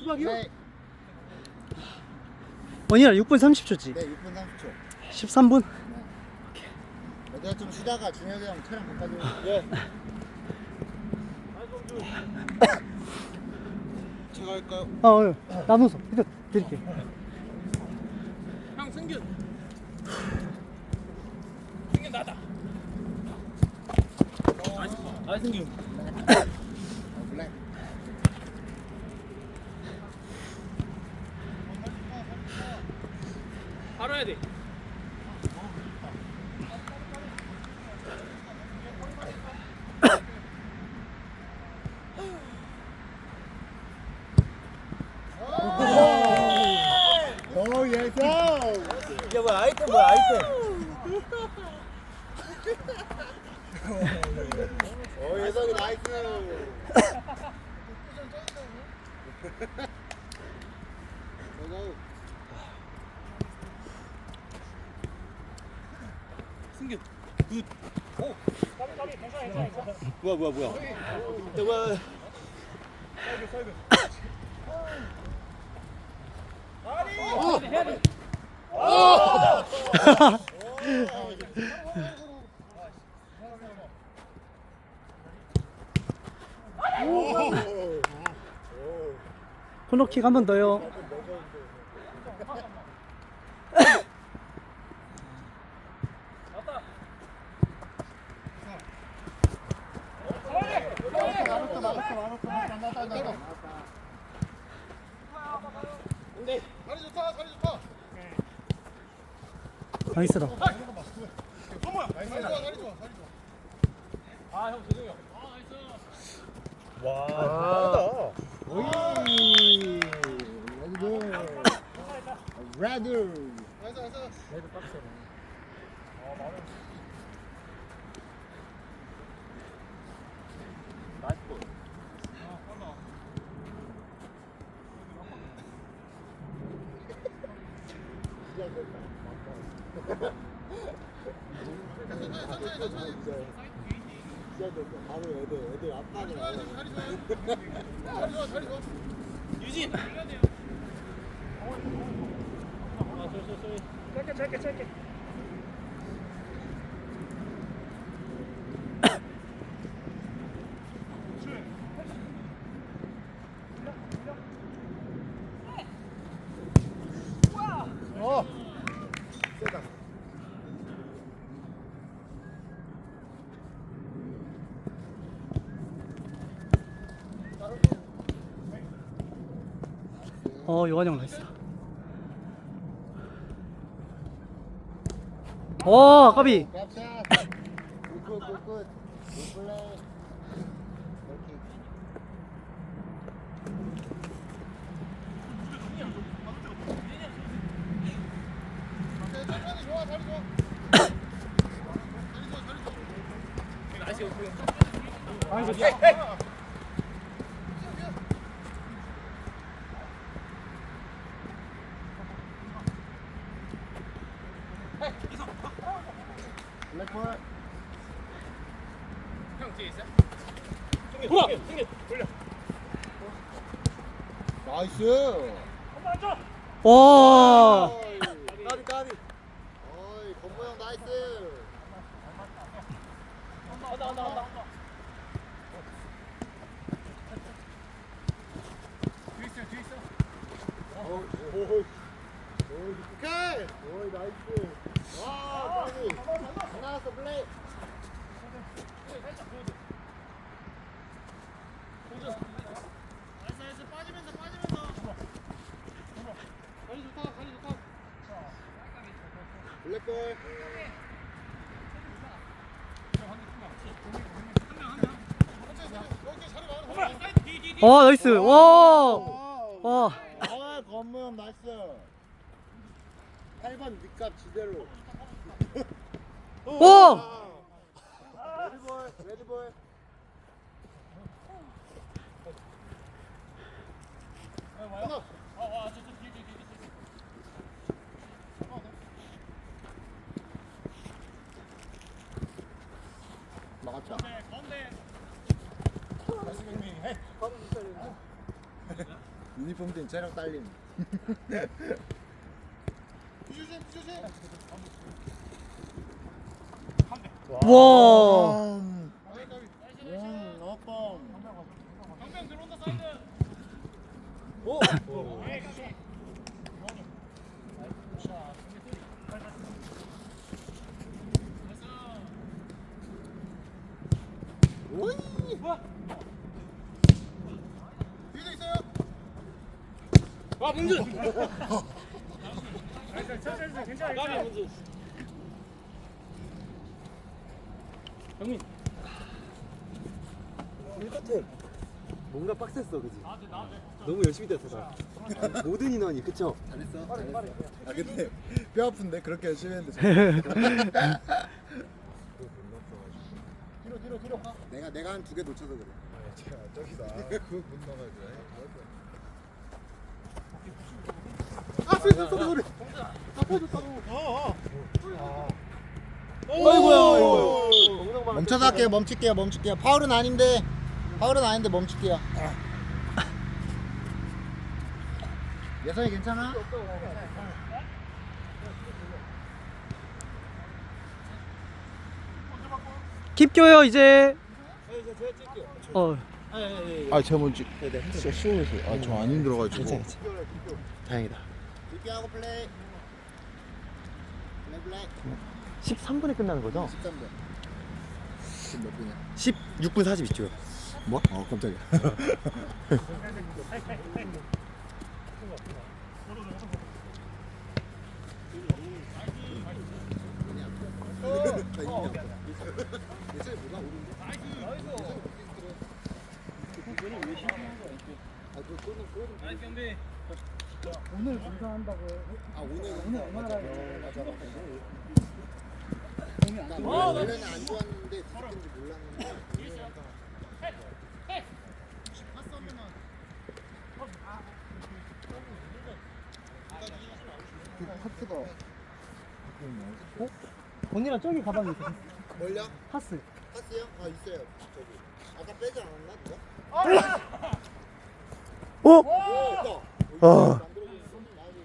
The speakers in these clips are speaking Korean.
수박이요? 네, 원이라 6분 30초지. 네 6분 30초 13분? 내가 좀 쉬다가 준혁이 형 촬영 바꿔주면 예. 제가 할까요? 아, 어, 나눠서. 이거 드릴게. 형 승균. 승균 나다. 아 승균. 블랙 바로 해야 돼. 오 예서 이게 뭐야 아이템 뭐야 아이템. 오 예성이 나이스. 승균. 굿. 오. 뭐야 뭐야 뭐야. 야, 뭐야. 코너킥 한 번 더요. 나왔어 나왔어 나왔어 나왔어 나왔어 다리 좋다 다리 좋다 나이스다. 와 오이 레드 레드 나이스 바로 애들 애들 압박을 유진. 짧게 짧게 짧게. 어, 요한이 형 나이스다. 와, 까비. 캡샷 굿 굿 굿 굿 굿 플레이 이렇게 블랙볼 형 뒤에 있어? 승균 승균 돌려. 나이스 와. 어이, 까비 까비. 어이 건모 형 나이스 온다 온다 온다. 있어 있어. 오이 오케이 오이 나이스 와 까비 잘 나왔어 플레이 와, 나이스. 와. 와. 아 건모 형 나이스 8번 니값 지대로 와. 레드볼 레드볼 끊어 막았다 유니폼 땐 체력 딸림. 와. 음. 음, 어뻥. 아 문준. 괜찮아. 우리 끝에 뭔가 빡셌어, 그지? 너무 열심히 뛰었어, 다. 모든 인원이, 그쵸? 잘했어. 잘했어. 아 근데 뼈 아픈데 그렇게 열심히 했는데. 잘- 내가 내가 한 두 개 놓쳐서 그래. 저기다. 그못 나가야 아, 쏘, 쏘, 그래. 아이고야, 멈춰서 할게요. 멈출게요. 멈출게요. 파울은 아닌데. 파울은 아닌데 멈출게요. 예선이 괜찮아? 킵교요 이제. 어. 아 제가 먼저 진짜 쉬워서 아 저 안 힘들어가지고 다행이다. 리피하고 플레이. 플레이 플레이. 13분에 끝나는 거죠? 13분. 지금 몇 분이야? 16분 42초. 뭐? 어 깜짝이야. 오늘 검사한다고 아 오늘 오늘 얼마나 맞아 맞아 나 원래는 안 좋았는데 뒤집힌지 몰랐는데 그 파트가 언니랑 저기 가방이 있어. 뭘요? 파스. 파스요? 아 있어요 저기 아까 빼지 않았나 누가? 어? 오! 있다 아. 만들어주는 나비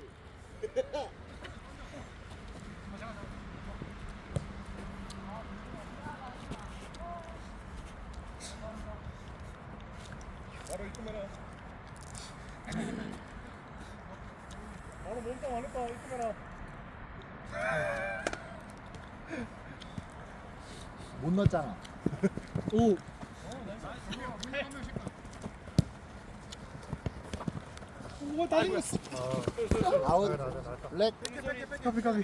바로 입금해라. 바로 몸빵 안 했다. 입금해라. 못 넣었잖아 오. 오, 다 죽었어. 아웃 렉 까비 까비.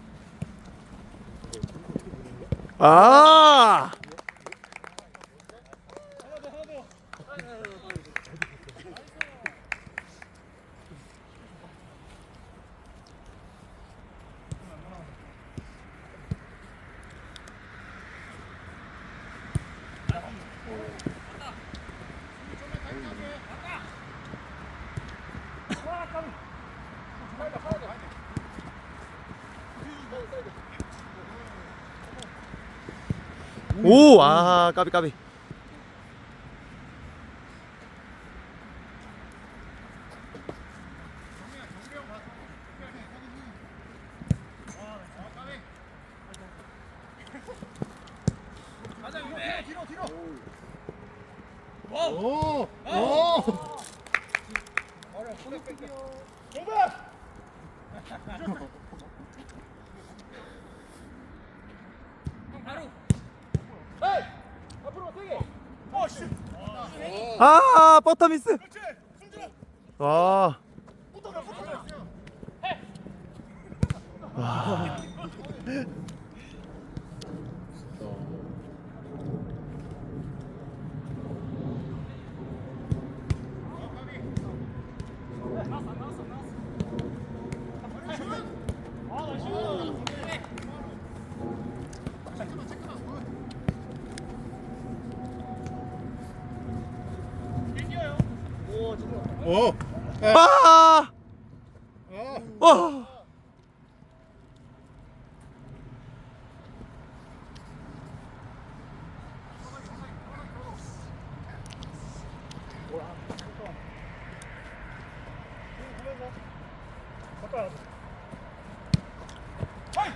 아, 있다. 아이고야. 까비. 올게 오 나이스. 아! 하나 더하나 더. 오! 아. 오! 오! 아 버터 미스 와 오. 아! 와!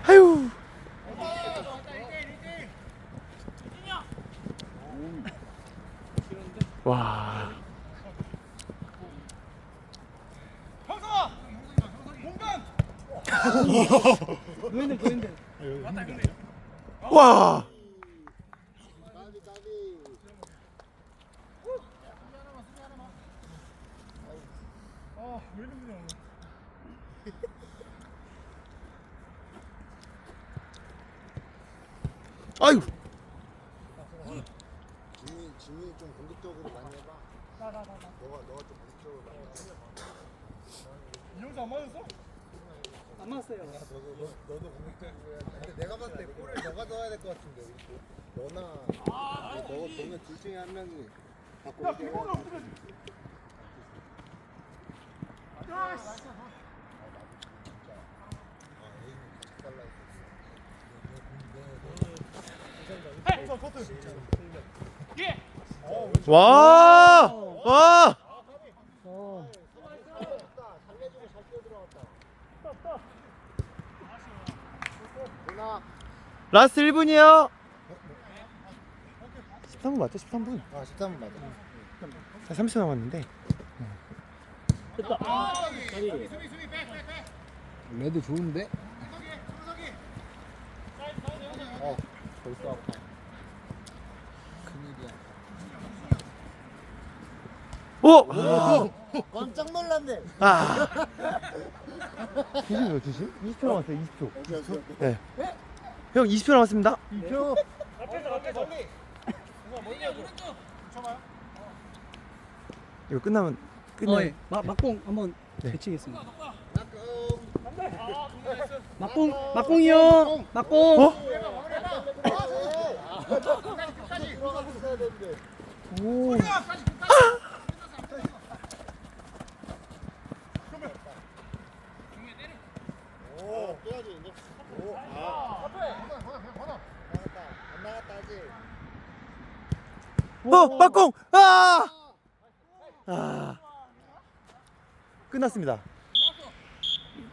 아유. 와. 보이는데 보이는데. 와. 아. 아유. 지민 지민이 좀 공격적으로 많이 해봐. 너가 너가 좀 공격적으로 많이 해봐. 이영수 안 맞았어? 안 맞았어요. 너도 너, 너도 돼. 근데 내가 봤을 때 골을 너가 넣어야 될 것 같은데. 너- 너나 너 보면 둘 중에 한 명이 갖고 올게. 와! 와! 어. 누나. 라스트 1분이요. 13분 맞죠? 13분. 아 13분 맞아. 30초 남았는데. 레드 좋은데? 어 벌써 아파. 오! 깜짝 놀랐네. 아. 주심이요, 주심? 20초 남았어요, 20초. 오케이 오케이. 네. 형 20초 남았습니다. 이표. 앞에서 앞에서. 이거 끝나면 어, 끝나요. 예. 마, 막공 한번 네. 배치겠습니다. 아, 막공 막공이요. 막공. 어? 오, 빼야지 이제. 오, 아. 번호, 번호, 그냥 번호. 나갔다. 안 나갔다 아직. 어, 막공! 아! 아. 끝났습니다.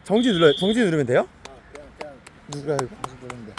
정지 눌러요. 정지 누르면 돼요? 아, 누가 이거? 다시 보는데.